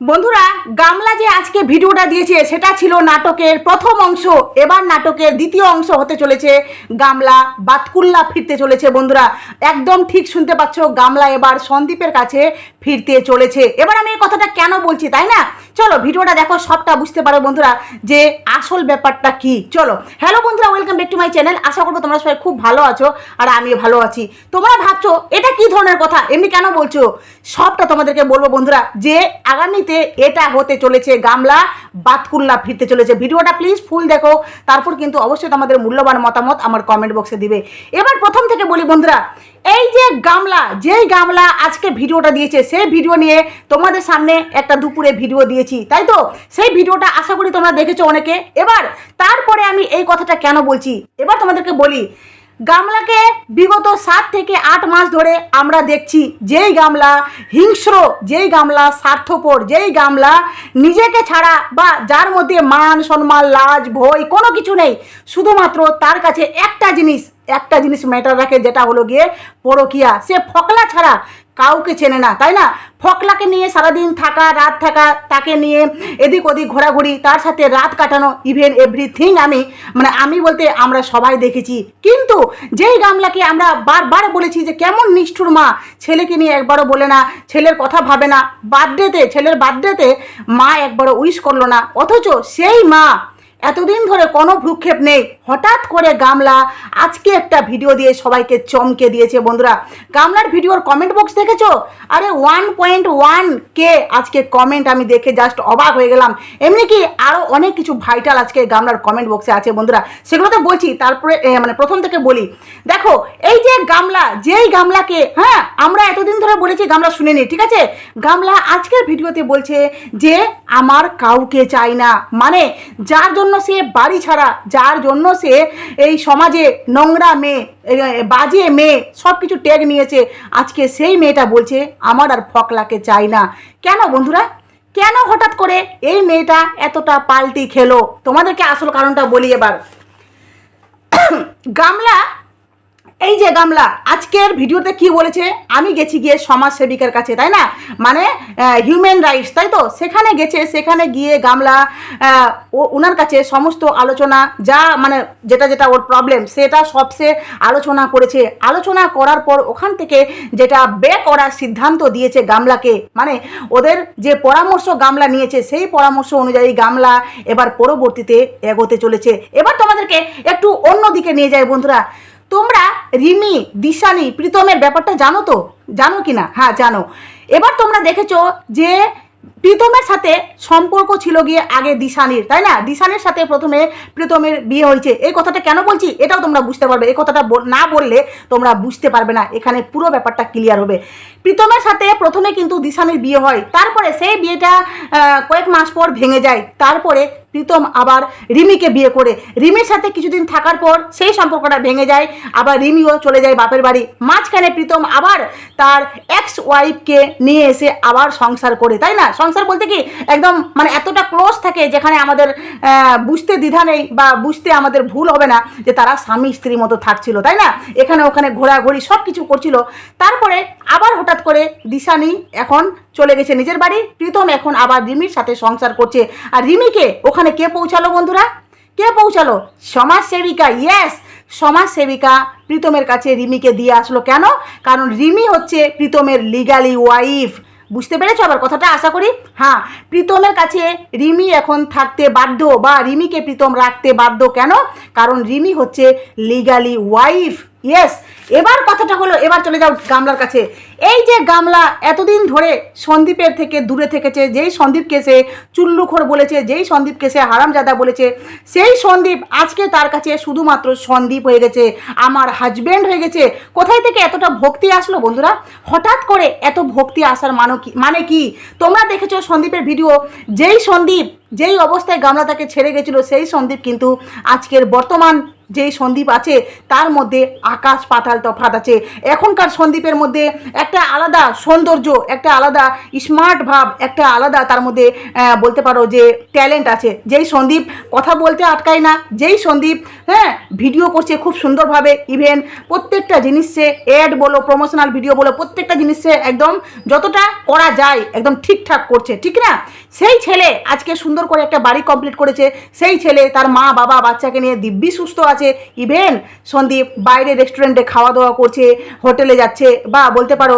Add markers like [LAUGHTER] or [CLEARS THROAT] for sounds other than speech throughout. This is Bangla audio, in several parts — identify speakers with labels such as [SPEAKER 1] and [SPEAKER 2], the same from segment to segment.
[SPEAKER 1] বন্ধুরা, গামলা যে আজকে ভিডিওটা দিয়েছে, সেটা ছিল নাটকের প্রথম অংশ। এবার নাটকের দ্বিতীয় অংশ হতে চলেছে গামলা। বাতকুল্লা ফিরতে চলেছে বন্ধুরা। একদম ঠিক শুনতে পাচ্ছ, গামলা এবার সন্দীপের কাছে ফিরতে চলেছে। এবার আমি এই কথাটা কেন বলছি, তাই না? চলো, ভিডিওটা দেখো, সবটা বুঝতে পারো বন্ধুরা যে আসল ব্যাপারটা কি। চলো হ্যালো বন্ধুরা welcome back to my channel আশা করব তোমরা সবাই খুব ভালো আছো আর আমিও ভালো আছি। তোমরা ভাবছ, এটা কি ধরনের কথা? এমনি কেন বলছো? সবটা তোমাদেরকে বলব বন্ধুরা যে আগামীতে এটা হতে চলেছে, গামলা বাতকুল্লা ফিরতে চলেছে। ভিডিওটা প্লিজ ফুল দেখো, তারপর কিন্তু অবশ্যই তোমাদের মূল্যবান মতামত আমার কমেন্ট বক্সে দিবে। এবার প্রথম থেকে বলি বন্ধুরা এই যে গামলা, যেই গামলা আজকে ভিডিওটা দিয়েছে, সেই ভিডিও নিয়ে তোমাদের সামনে একটা দুপুরে ভিডিও দিয়েছি, তাই তো? সেই ভিডিওটা আশা করি তোমরা দেখেছ অনেকে। এবার তারপরে আমি এই কথাটা কেন বলছি? এবার তোমাদেরকে বলি, গামলাকে বিগত সাত থেকে আট মাস ধরে আমরা দেখছি, যেই গামলা হিংস্র, যেই গামলা স্বার্থপর, যেই গামলা নিজেকে ছাড়া বা যার মধ্যে মান, সম্মান, লাজ, ভয় কোনো কিছু নেই। শুধুমাত্র তার কাছে একটা জিনিস একটা জিনিস ম্যাটার রাখে যেটা হলো গিয়ে পরকিয়া। সে ফকলা ছাড়া কাউকে চেনে না, তাই না? ফকলাকে নিয়ে সারাদিন থাকা, রাত থাকা, তাকে নিয়ে এদিক ওদিক ঘোরাঘুরি, তার সাথে রাত কাটানো ইভেন এভরিথিং আমি মানে আমি বলতে আমরা সবাই দেখেছি। কিন্তু যেই গামলাকে আমরা বারবার বলেছি যে কেমন নিষ্ঠুর মা, ছেলেকে নিয়ে একবারও বলে না, ছেলের কথা ভাবে না, বার্থডেতে, ছেলের বার্থডেতে মা একবারও উইশ করল না, অথচ সেই মা এতদিন ধরে কোনো ভ্রুক্ষেপ নেই হঠাৎ করে গামলা আজকে একটা ভিডিও দিয়ে সবাইকে চমকে দিয়েছে বন্ধুরা। গামলার ভিডিওর কমেন্ট বক্স দেখেছ? আরে ওয়ান পয়েন্ট ওয়ান কে আজকে কমেন্ট আমি দেখে জাস্ট অবাক হয়ে গেলাম। এমনি কি আরও অনেক কিছু ভাইটাল আজকে গামলার কমেন্ট বক্সে আছে বন্ধুরা। সেগুলো তো বলছি, তারপরে মানে প্রথম থেকে বলি। দেখো, এই যে গামলা, যেই গামলাকে হ্যাঁ আমরা এতদিন ধরে বলেছি, গামলা শুনেনি, ঠিক আছে? গামলা আজকের ভিডিওতে বলছে যে, আমার কাউকে চাই না। মানে যার জন্য সে বাড়ি ছাড়া, যার জন্য সে এই সমাজে নোংরা মেয়ে বাজে মেয়ে সব কিছু ট্যাগ নিয়েছে। আজকে সেই মেয়েটা বলছে, আমার আর ফকলাকে চাই না। কেন বন্ধুরা? কেন হঠাৎ করে এই মেয়েটা এতটা পাল্টি খেলো? তোমাদেরকে আসল কারণটা বলি এবার। [COUGHS] গামলা এই যে গামলা, আজকের ভিডিওতে কি বলেছে? আমি গেছি গিয়ে সমাজ সেবিকার কাছে, তাই না? মানে হিউম্যান রাইটস তাই তো? সেখানে গেছে, সেখানে গিয়ে গামলা ও ওনার কাছে সমস্ত আলোচনা, যা মানে যেটা যেটা ওর প্রবলেম সেটা সব সে আলোচনা করেছে। আলোচনা করার পর ওখান থেকে যেটা বে করার সিদ্ধান্ত দিয়েছে গামলাকে মানে ওদের যে পরামর্শ গামলা নিয়েছে, সেই পরামর্শ অনুযায়ী গামলা এবার পরবর্তীতে এগোতে চলেছে। এবার তোমাদেরকে একটু অন্য দিকে নিয়ে যায় বন্ধুরা। তোমরা রিমি, দিশানি, প্রীতমের ব্যাপারটা জানো তো? জানো কি না হ্যাঁ জানো। এবার তোমরা দেখেছ যে প্রীতমের সাথে সম্পর্ক ছিল গিয়ে আগে দিশানির, তাই না? দিশানির সাথে প্রথমে প্রীতমের বিয়ে হয়েছে। এই কথাটা কেন বলছি? এটাও তোমরা বুঝতে পারবে। এই কথাটা না বললে তোমরা বুঝতে পারবে না। এখানে পুরো ব্যাপারটা ক্লিয়ার হবে। প্রীতমের সাথে প্রথমে কিন্তু দিশানির বিয়ে হয়। তারপরে সেই বিয়েটা কয়েক মাস পর ভেঙে যায়। তারপরে প্রীতম আবার রিমিকে বিয়ে করে। রিমির সাথে কিছুদিন থাকার পর সেই সম্পর্কটা ভেঙে যায়। আবার রিমিও চলে যায় বাপের বাড়ি। মাঝখানে প্রীতম আবার তার এক্স ওয়াইফকে নিয়ে এসে আবার সংসার করে, তাই না? সংসার বলতে কি একদম মানে এতটা ক্লোজ থাকে যেখানে আমাদের বুঝতে দ্বিধা নেই বা বুঝতে আমাদের ভুল হবে না যে তারা স্বামী স্ত্রীর মতো থাকছিল, তাই না? এখানে ওখানে ঘোরাঘুরি সব কিছু করছিল। তারপরে আবার হঠাৎ করে দিশানি এখন চলে গেছে নিজের বাড়ি। প্রীতম এখন আবার রিমির সাথে সংসার করছে। আর রিমিকে ওখানে কে পৌঁছালো বন্ধুরা? কে পৌঁছালো? সমাজ সেবিকা ইয়েস সমাজ সেবিকা প্রীতমের কাছে রিমিকে দিয়ে আসলো কেন? কারণ রিমি হচ্ছে প্রীতমের লিগালি ওয়াইফ বুঝতে পেরেছ আবার কথাটা? আশা করি? হ্যাঁ প্রীতমের কাছে রিমি এখন থাকতে বাধ্য বা রিমিকে প্রীতম রাখতে বাধ্য কেন? কারণ রিমি হচ্ছে লিগালি ওয়াইফ ইয়েস এবার কথাটা হলো, এবার চলে যাও গামলার কাছে। এই যে গামলা এতদিন ধরে সন্দীপের থেকে দূরে থেকেছে, যেই সন্দীপকে সে চুল্লুখোর বলেছে, যেই সন্দীপকে সে হারামজাদা বলেছে, সেই সন্দীপ আজকে তার কাছে শুধুমাত্র সন্দীপ হয়ে গেছে, আমার হাজব্যান্ড হয়ে গেছে। কোথায় থেকে এতটা ভক্তি আসলো বন্ধুরা? হঠাৎ করে এত ভক্তি আসার মানো কি মানে কি? তোমরা দেখেছ সন্দীপের ভিডিও, যেই সন্দীপ যেই অবস্থায় গামলা তাকে ছেড়ে গেছিল, সেই সন্দীপ কিন্তু আজকের বর্তমান যেই সন্দীপ আছে, তার মধ্যে আকাশ পাতাল তফাত আছে। এখনকার সন্দীপের মধ্যে একটা আলাদা সৌন্দর্য, একটা আলাদা স্মার্ট ভাব, একটা আলাদা তার মধ্যে বলতে পারো যে ট্যালেন্ট আছে। যেই সন্দীপ কথা বলতে আটকায় না, যেই সন্দীপ হ্যাঁ ভিডিও করছে খুব সুন্দরভাবে ইভেন প্রত্যেকটা জিনিসে অ্যাড বলো প্রমোশনাল ভিডিও বলো, প্রত্যেকটা জিনিসে একদম যতটা করা যায়, একদম ঠিকঠাক করছে, ঠিক না? সেই ছেলে আজকে সুন্দর করে একটা বাড়ি কমপ্লিট করেছে, সেই ছেলে তার মা বাবা বাচ্চাকে নিয়ে দিব্যি সুস্থ আছে ইভেন সন্দীপ বাইরে রেস্টুরেন্টে খাওয়া দাওয়া করছে হোটেলে যাচ্ছে, বা বলতে পারো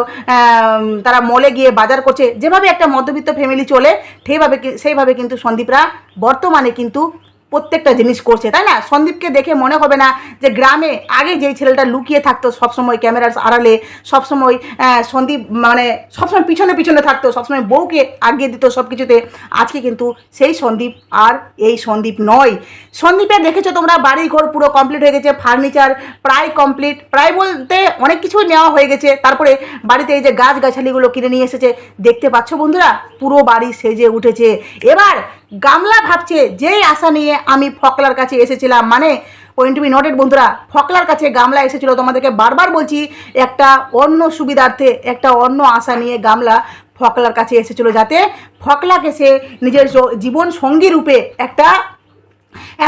[SPEAKER 1] তারা মলে গিয়ে বাজার করছে, যেভাবে একটা মধ্যবিত্ত ফ্যামিলি চলে, সেইভাবে সেইভাবে কিন্তু সন্দীপরা বর্তমানে কিন্তু প্রত্যেকটা জিনিস করছে, তাই না? সন্দীপকে দেখে মনে হবে না যে গ্রামে আগে যেই ছেলেটা লুকিয়ে থাকতো সবসময় ক্যামেরার আড়ালে, সবসময় সন্দীপ মানে সবসময় পিছনে পিছনে থাকতো, সবসময় বউকে আগিয়ে দিত সব কিছুতে আজকে কিন্তু সেই সন্দীপ আর এই সন্দীপ নয়। সন্দীপের দেখেছ তোমরা? বাড়ি ঘর পুরো কমপ্লিট হয়ে গেছে ফার্নিচার প্রায় কমপ্লিট প্রায় বলতে অনেক কিছুই নেওয়া হয়ে গেছে। তারপরে বাড়িতে এই যে গাছ গাছালিগুলো কিনে নিয়ে এসেছে, দেখতে পাচ্ছ বন্ধুরা? পুরো বাড়ি সেজে উঠেছে। এবার গামলা ভাবছে, যেই আশা নিয়ে আমি ফকলার কাছে এসেছিলাম মানে পয়েন্ট বি নটেড বন্ধুরা, ফকলার কাছে গামলা এসেছিল, তোমাদেরকে বারবার বলছি, একটা অন্য সুবিধার্থে, একটা অন্য আশা নিয়ে গামলা ফকলার কাছে এসেছিল, যাতে ফকলাকে সে নিজের জীবন সঙ্গী রূপে একটা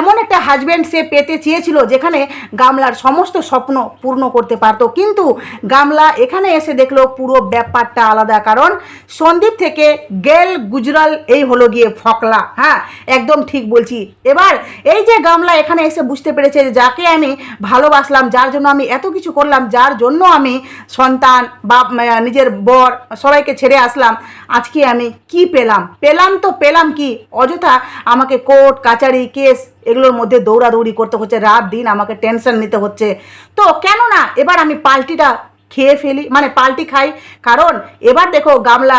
[SPEAKER 1] এমন একটা হাজব্যান্ড সে পেতে চেয়েছিল যেখানে গামলার সমস্ত স্বপ্ন পূর্ণ করতে পারতো। কিন্তু গামলা এখানে এসে দেখল পুরো ব্যাপারটা আলাদা। কারণ সন্দীপ থেকে গেল গুজরাল এই হলো গিয়ে ফকলা। হ্যাঁ একদম ঠিক বলছি। এবার এই যে গামলা এখানে এসে বুঝতে পেরেছে যাকে আমি ভালোবাসলাম, যার জন্য আমি এত কিছু করলাম, যার জন্য আমি সন্তান বা নিজের বর সবাইকে ছেড়ে আসলাম, আজকে আমি কি পেলাম? পেলাম তো পেলাম কি? অযথা আমাকে কোর্ট, কাচারি, কেস এগুলোর মধ্যে দৌড়াদৌড়ি করতে হচ্ছে, রাত দিন আমাকে টেনশন নিতে হচ্ছে। তো কেন না এবার আমি পাল্টিটা খেয়ে ফেলি মানে পাল্টি খাই। কারণ, এবার দেখো গামলা,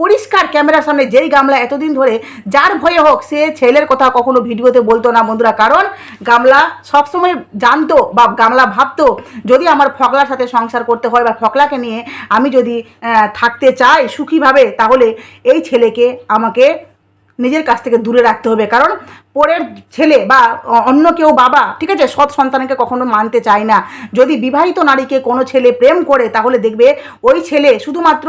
[SPEAKER 1] পরিষ্কার ক্যামেরার সামনে যেই গামলা এতদিন ধরে, যার ভয়ে হোক, সে ছেলের কথা কখনো ভিডিওতে বলতো না বন্ধুরা। কারণ, গামলা সবসময় জানতো বা গামলা ভাবতো, যদি আমার ফকলার সাথে সংসার করতে হয় বা ফকলাকে নিয়ে আমি যদি থাকতে চাই সুখীভাবে, তাহলে এই ছেলেকে আমাকে নিজের কাছ থেকে দূরে রাখতে হবে। কারণ পরের ছেলে বা অন্য কেউ বাবা, ঠিক আছে? সৎ সন্তানকে কখনো মানতে চায় না। যদি বিবাহিত নারীকে কোনো ছেলে প্রেম করে, তাহলে দেখবে ওই ছেলে শুধুমাত্র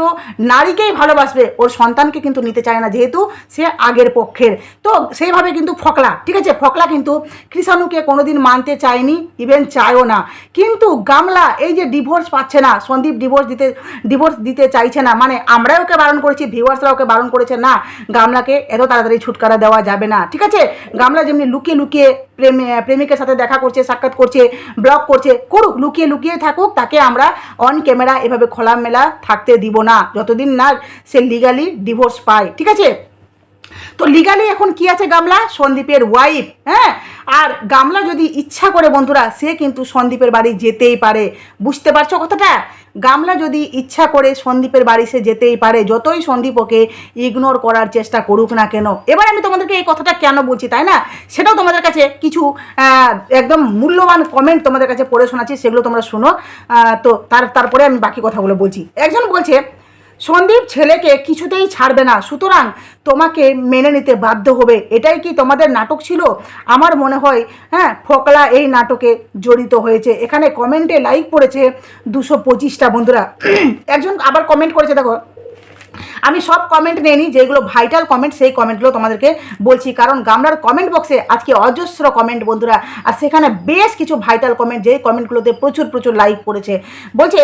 [SPEAKER 1] নারীকেই ভালোবাসবে। ওর সন্তানকে কিন্তু নিতে চায় না, যেহেতু সে আগের পক্ষের। তো সেইভাবে কিন্তু ফকলা, ঠিক আছে? ফকলা কিন্তু কৃষাণুকে কোনোদিন মানতে চায়নি ইভেন চায়ও না। কিন্তু গামলা, এই যে ডিভোর্স পাচ্ছে না, সন্দীপ ডিভোর্স দিতে ডিভোর্স দিতে চাইছে না মানে আমরা ওকে বারণ করেছি ভিউয়ার্সরা ওকে বারণ করেছে, না, গামলাকে এত তাড়াতাড়ি ছুটকারা দেওয়া যাবে না, ঠিক আছে? গামলা যেমনি লুকিয়ে লুকিয়ে প্রেম, প্রেমিকের সাথে দেখা করছে, সাক্ষাৎ করছে ব্লগ করছে, করুক, লুকিয়ে লুকিয়ে থাকুক, তাকে আমরা অন ক্যামেরা এভাবে খোলামেলা থাকতে দিব না। যতদিন না সে লিগালি ডিভোর্স পায়। ঠিক আছে? তো লিগালি এখন কি আছে গামলা? সন্দীপের ওয়াইফ হ্যাঁ? আর গামলা যদি ইচ্ছা করে বন্ধুরা, সে কিন্তু সন্দীপের বাড়ি যেতেই পারে। বুঝতে পারছ কথাটা? গামলা যদি ইচ্ছা করে সন্দীপের বাড়ি সে যেতেই পারে, যতই সন্দীপ ওকে ইগনোর করার চেষ্টা করুক না কেন। এবার আমি তোমাদেরকে এই কথাটা কেন বলছি, তাই না? সেটাও তোমাদের কাছে কিছু একদম মূল্যবান কমেন্ট তোমাদের কাছে পড়ে শোনাচ্ছি, সেগুলো তোমরা শোনো। তো তার, তারপরে আমি বাকি কথাগুলো বলছি। একজন বলছে সন্দীপ ছেলেকে কিছুতেই ছাড়বে না। সুতরাং তোমাকে মেনে নিতে বাধ্য হবে। এটাই কি তোমাদের নাটক ছিল? আমার মনে হয় হ্যাঁ ফকলা এই নাটকে জড়িত হয়েছে। এখানে কমেন্টে লাইক পড়েছে দুশো পঁচিশটা বন্ধুরা। [CLEARS THROAT] একজন আবার কমেন্ট করেছে, দেখো। আমি সব কমেন্ট নিয়ে নিই, যেগুলো ভাইটাল কমেন্ট সেই কমেন্টগুলো তোমাদেরকে বলছি। কারণ গামলার কমেন্ট বক্সে আজকে অজস্র কমেন্ট বন্ধুরা। আর সেখানে বেশ কিছু ভাইটাল কমেন্ট যেই কমেন্টগুলোতে প্রচুর প্রচুর লাইক পড়েছে। বলছে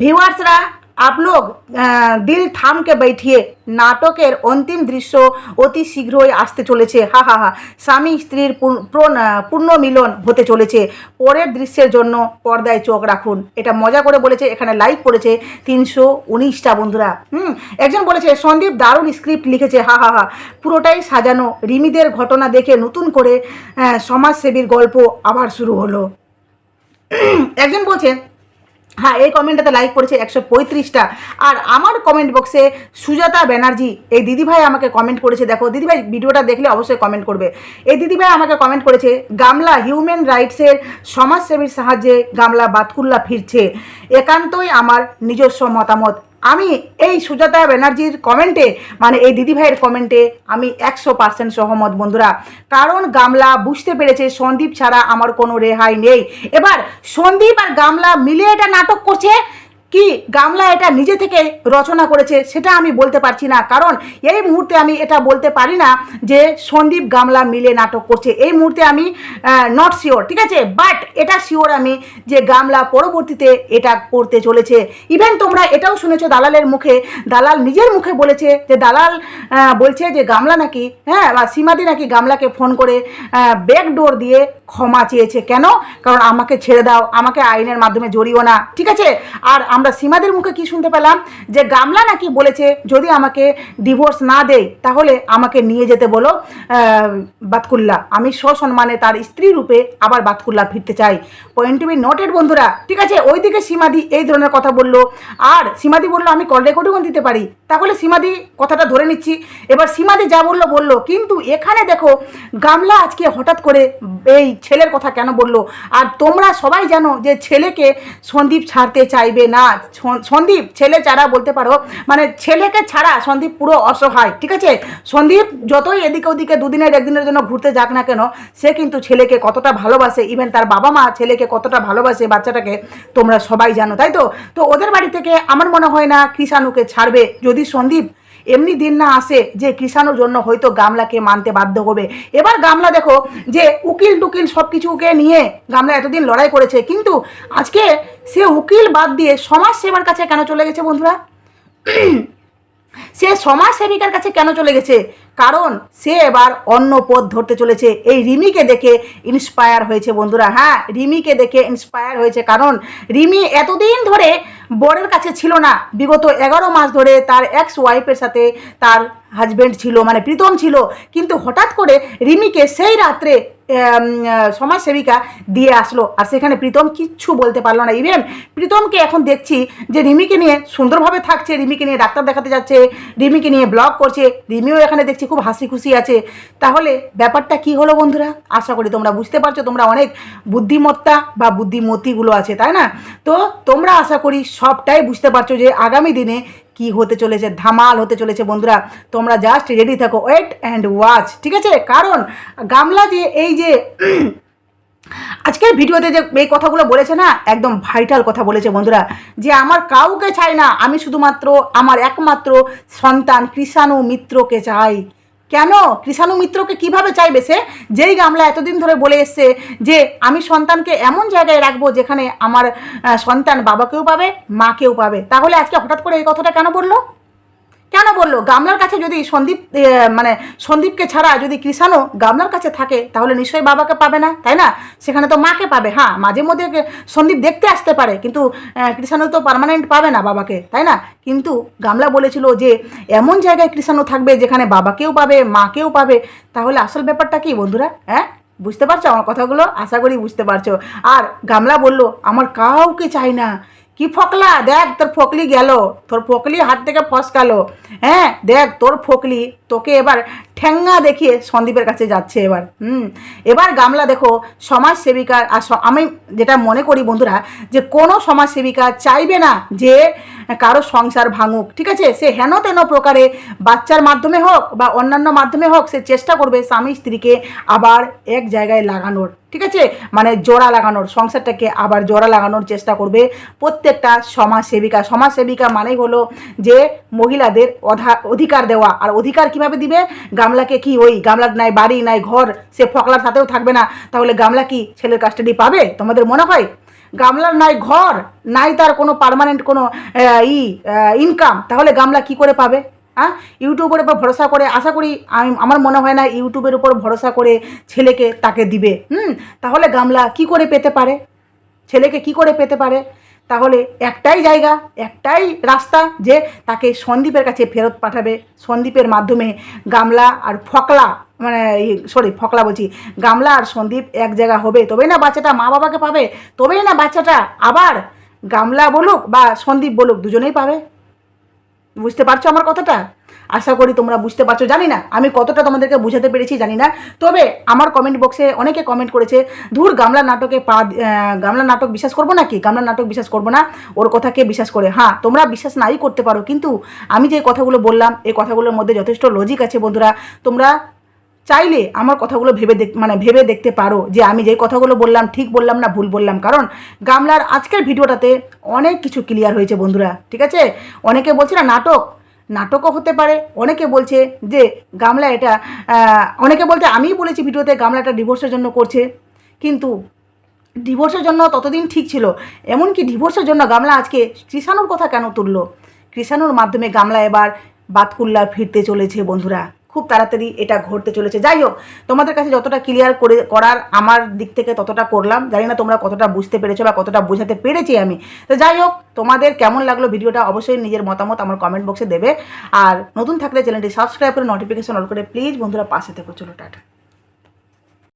[SPEAKER 1] ভিউয়ার্সরা आप लोग আহ, দিল থামকে बैठिए নাটকের অন্তিম দৃশ্য অতি শীঘ্রই আসতে চলেছে হা হা হা স্বামী স্ত্রীর পূর্ণ- পূর্ণ পূর্ণ মিলন হতে চলেছে পরের দৃশ্যের জন্য পর্দায় চোখ রাখুন এটা মজা করে বলেছে এখানে লাইক পড়েছে তিনশো উনিশটা বন্ধুরা হুম একজন বলেছে সন্দীপ দারুণ স্ক্রিপ্ট লিখেছে হা হা হা পুরোটাই সাজানো রিমিদের ঘটনা দেখে নতুন করে আহ, সমাজসেবীর গল্প আবার শুরু হলো [CLEARS THROAT] একজন বলছে হ্যাঁ এই কমেন্টটাতে লাইক করেছে একশো পঁয়ত্রিশটা। আর আমার কমেন্ট বক্সে সুজাতা ব্যানার্জি, এই দিদিভাই আমাকে কমেন্ট করেছে। দেখো, দিদিভাই ভিডিওটা দেখলে অবশ্যই কমেন্ট করবে। এই দিদিভাই আমাকে কমেন্ট করেছে, গামলা হিউম্যান রাইটসের সমাজসেবীর সাহায্যে গামলা বাতকুল্লা ফিরছে। একান্তই আমার নিজস্ব মতামত। আমি এই সুজাতা ব্যানার্জির কমেন্টে মানে এই দিদিভাইয়ের কমেন্টে আমি একশো পার্সেন্ট সহমত বন্ধুরা। কারণ গামলা বুঝতে পেরেছে সন্দীপ ছাড়া আমার কোনো রেহাই নেই। এবার সন্দীপ আর গামলা মিলে এটা নাটক করছে কি গামলা এটা নিজে থেকে রচনা করেছে সেটা আমি বলতে পারছি না। কারণ এই মুহূর্তে আমি এটা বলতে পারি না যে সন্দীপ গামলা মিলে নাটক করছে। এই মুহূর্তে আমি নট শিওর ঠিক আছে? বাট এটা শিওর আমি যে গামলা পরবর্তীতে এটা করতে চলেছে। ইভেন তোমরা এটাও শুনেছো দালালের মুখে, দালাল নিজের মুখে বলেছে যে দালাল বলছে যে গামলা নাকি হ্যাঁ বা সীমাদি নাকি গামলাকে ফোন করে ব্যাক ডোর দিয়ে ক্ষমা চেয়েছে। কেন? কারণ আমাকে ছেড়ে দাও, আমাকে আইনের মাধ্যমে জড়িও না, ঠিক আছে? আর আমরা সীমাদের মুখে কি শুনতে পেলাম? যে গামলা নাকি বলেছে, যদি আমাকে ডিভোর্স না দেয়, তাহলে আমাকে নিয়ে যেতে বলো বাতকুল্লা। আমি সসম্মানে তার স্ত্রী রূপে আবার বাতকুল্লা ফিরতে চাই। পয়েন্ট টু বি নোটেড বন্ধুরা। ঠিক আছে? ওইদিকে সীমাদি এই ধরনের কথা বলল। আর সীমাদি বলল, আমি কল রেকর্ডিংও দিতে পারি। তাহলে সীমাদি কথাটা ধরে নিচ্ছি। এবার সীমাদি যা বলল বলল। কিন্তু এখানে দেখো, গামলা আজকে হঠাৎ করে এই ছেলের কথা কেন বলল? আর তোমরা সবাই জানো যে ছেলেকে সন্দীপ ছাড়তে চাইবে না। সন্দীপ, ছেলে ছাড়া বলতে পারো মানে ছেলেকে ছাড়া সন্দীপ পুরো অসহায়, ঠিক আছে? সন্দীপ যতই এদিকে ওদিকে দুদিনের একদিনের জন্য ঘুরতে যাক না কেন, সে কিন্তু ছেলেকে কতটা ভালোবাসে। ইভেন তার বাবা মা ছেলেকে কতটা ভালোবাসে বাচ্চাটাকে তোমরা সবাই জানো, তাই তো? তো ওদের বাড়ি থেকে আমার মনে হয় না কৃষাণুকে ছাড়বে। যদি সন্দীপ এমনি দিন না আসে যে কৃষাণুর জন্য হয়তো গামলাকে মানতে বাধ্য হবে। এবার গামলা দেখো, যে উকিল টুকিল সব কিছুকে নিয়ে গামলা এতদিন লড়াই করেছে, কিন্তু আজকে সে উকিল বাদ দিয়ে সমাজ সেবার কাছে কেন চলে গেছে বন্ধুরা? সে সমাজ সেবিকার কাছে কেন চলে গেছে? কারণ সে এবার অন্য পথ ধরতে চলেছে। এই রিমিকে দেখে ইন্সপায়ার হয়েছে বন্ধুরা। হ্যাঁ রিমিকে দেখে ইন্সপায়ার হয়েছে। কারণ রিমি এতদিন ধরে বরের কাছে ছিল না। বিগত এগারো মাস ধরে তার এক্স ওয়াইফের সাথে তার হাজব্যান্ড ছিল মানে প্রীতম ছিল। কিন্তু হঠাৎ করে রিমিকে সেই রাত্রে সমাজসেবিকা দিয়ে আসলো। আর সেখানে প্রীতম কিচ্ছু বলতে পারল না। ইভেন প্রীতমকে এখন দেখছি যে রিমিকে নিয়ে সুন্দরভাবে থাকছে, রিমিকে নিয়ে ডাক্তার দেখাতে যাচ্ছে, রিমিকে নিয়ে ব্লগ করছে। রিমিও এখানে দেখছি খুব হাসি খুশি আছে। তাহলে ব্যাপারটা কি হলো বন্ধুরা? আশা করি তোমরা বুঝতে পারছ, তোমরা অনেক বুদ্ধিমত্তা বা বুদ্ধিমতিগুলো আছে, তাই না? তো তোমরা আশা করি সবটাই বুঝতে পারছ যে আগামী দিনে কি হতে চলেছে? ধামাল হতে চলেছে বন্ধুরা। তোমরা জাস্ট রেডি থাকো। ওয়েট অ্যান্ড ওয়াচ ঠিক আছে? কারণ গামলা যে, এই যে, [CLEARS THROAT] আজকের ভিডিওতে যে এই কথাগুলো বলেছে না, একদম ভাইটাল কথা বলেছে বন্ধুরা। যে আমার কাউকে চাই না, আমি শুধুমাত্র আমার একমাত্র সন্তান কৃষাণু মিত্রকে চাই। কেন? কৃষাণু মিত্রকে কীভাবে চাইবে সে? যেই গামলা এতদিন ধরে বলে এসছে যে, আমি সন্তানকে এমন জায়গায় রাখব যেখানে আমার সন্তান বাবাকেও পাবে, মাকেও পাবে। তাহলে আজকে হঠাৎ করে এই কথাটা কেন বলল? কেন বলল? গামলার কাছে যদি সন্দীপ মানে সন্দীপকে ছাড়া যদি কৃষাণও গামলার কাছে থাকে তাহলে নিশ্চয়ই বাবাকে পাবে না তাই না? সেখানে তো মাকে পাবে হ্যাঁ মাঝে মধ্যে সন্দীপ দেখতে আসতে পারে কিন্তু আহ, কৃষাণু তো পার্মানেন্ট পাবে না বাবাকে তাই না? কিন্তু গামলা বলেছিল যে এমন জায়গায় কৃষাণু থাকবে যেখানে বাবাকেও পাবে মাকেও পাবে তাহলে আসল ব্যাপারটা কি বন্ধুরা হ্যাঁ? বুঝতে পারছ আমার কথাগুলো? আশা করি বুঝতে পারছ। আর গামলা বলল আমার কাউকে চাই না কি ফকলা? দেখ, তোর ফকলি গেল। তোর ফকলি হাত থেকে ফসকালো। হ্যাঁ দেখ, তোর ফকলি তোকে এবার ঠ্যাঙ্গা দেখিয়ে সন্দীপের কাছে যাচ্ছে এবার, হুম। এবার গামলা দেখো সমাজ সেবিকার আর আমি যেটা মনে করি বন্ধুরা, যে কোনো সমাজ সেবিকা চাইবে না যে কারও সংসার ভাঙুক, ঠিক আছে? সে হেন তেন প্রকারে বাচ্চার মাধ্যমে হোক বা অন্যান্য মাধ্যমে হোক, সে চেষ্টা করবে স্বামী স্ত্রীকে আবার এক জায়গায় লাগানোর, ঠিক আছে? মানে জোড়া লাগানোর, সংসারটাকে আবার জোড়া লাগানোর চেষ্টা করবে প্রত্যেকটা সমাজ সেবিকা সমাজ সেবিকা মানেই হলো যে মহিলাদের অধা অধিকার দেওয়া, আর অধিকার কীভাবে দিবে? গামলাকে কি ওই গামলার নাই, বাড়ি নাই, ঘর, সে ফকলার সাথেও থাকবে না। তাহলে গামলা কি ছেলের কাস্টাডি পাবে? তোমাদের মনে হয়? গামলার নাই ঘর, নাই তার কোনো পার্মানেন্ট কোনো ই ইনকাম তাহলে গামলা কি করে পাবে? হ্যাঁ ইউটিউবের উপর ভরসা করে, আশা করি আমি, আমার মনে হয় না ইউটিউবের উপর ভরসা করে ছেলেকে তাকে দিবে। হুম? তাহলে গামলা কি করে পেতে পারে? ছেলেকে কি করে পেতে পারে? তাহলে একটাই জায়গা, একটাই রাস্তা যে তাকে সন্দীপের কাছে ফেরত পাঠাবে। সন্দীপের মাধ্যমে গামলা আর ফকলা মানে সরি ফকলা বলছি, গামলা আর সন্দীপ এক জায়গা হবে। তবেই না বাচ্চাটা মা বাবাকে পাবে। তবেই না বাচ্চাটা আবার গামলা বলুক বা সন্দীপ বলুক, দুজনেই পাবে। বুঝতে পারছ আমার কথাটা? আশা করি তোমরা বুঝতে পারছ। জানি না, আমি কতটা তোমাদেরকে বুঝাতে পেরেছি, জানি না। তবে আমার কমেন্ট বক্সে অনেকে কমেন্ট করেছে, ধুর, গামলা নাটকে পা গামলা নাটক বিশ্বাস করব নাকি? গামলা নাটক বিশ্বাস করব না? ওর কথাকে বিশ্বাস করে? হ্যাঁ তোমরা বিশ্বাস নাই করতে পারো, কিন্তু আমি যে কথাগুলো বললাম, এই কথাগুলোর মধ্যে যথেষ্ট লজিক আছে বন্ধুরা। তোমরা চাইলে আমার কথাগুলো ভেবে দেখ মানে ভেবে দেখতে পারো যে আমি যে কথাগুলো বললাম, ঠিক বললাম না ভুল বললাম। কারণ গামলার আজকের ভিডিওটাতে অনেক কিছু ক্লিয়ার হয়েছে বন্ধুরা, ঠিক আছে? অনেকে বলছে না, নাটক নাটকও হতে পারে। অনেকে বলছে যে গামলা এটা অনেকে বলতে আমিই বলেছি ভিডিওতে গামলাটা ডিভোর্সের জন্য করছে। কিন্তু ডিভোর্সের জন্য ততদিন ঠিক ছিল। এমনকি ডিভোর্সের জন্য গামলা আজকে কৃষাণুর কথা কেন তুললো? কৃষাণুর মাধ্যমে গামলা এবার বাতকুল্লা ফিরতে চলেছে বন্ধুরা। খুব তাড়াতাড়ি এটা ঘটতে চলেছে। যাই হোক, তোমাদের কাছে যতটা ক্লিয়ার করে, করার আমার দিক থেকে ততটা করলাম। জানি না তোমরা কতটা বুঝতে পেরেছ বা কতটা বোঝাতে পেরেছি আমি। তো যাই হোক, তোমাদের কেমন লাগল ভিডিওটা অবশ্যই নিজের মতামত আমার কমেন্ট বক্সে দেবে। আর নতুন থাকলে চ্যানেলটি সাবস্ক্রাইব করে নোটিফিকেশন অল করে প্লিজ বন্ধুরা পাশে থেকো। চলো, টাটা।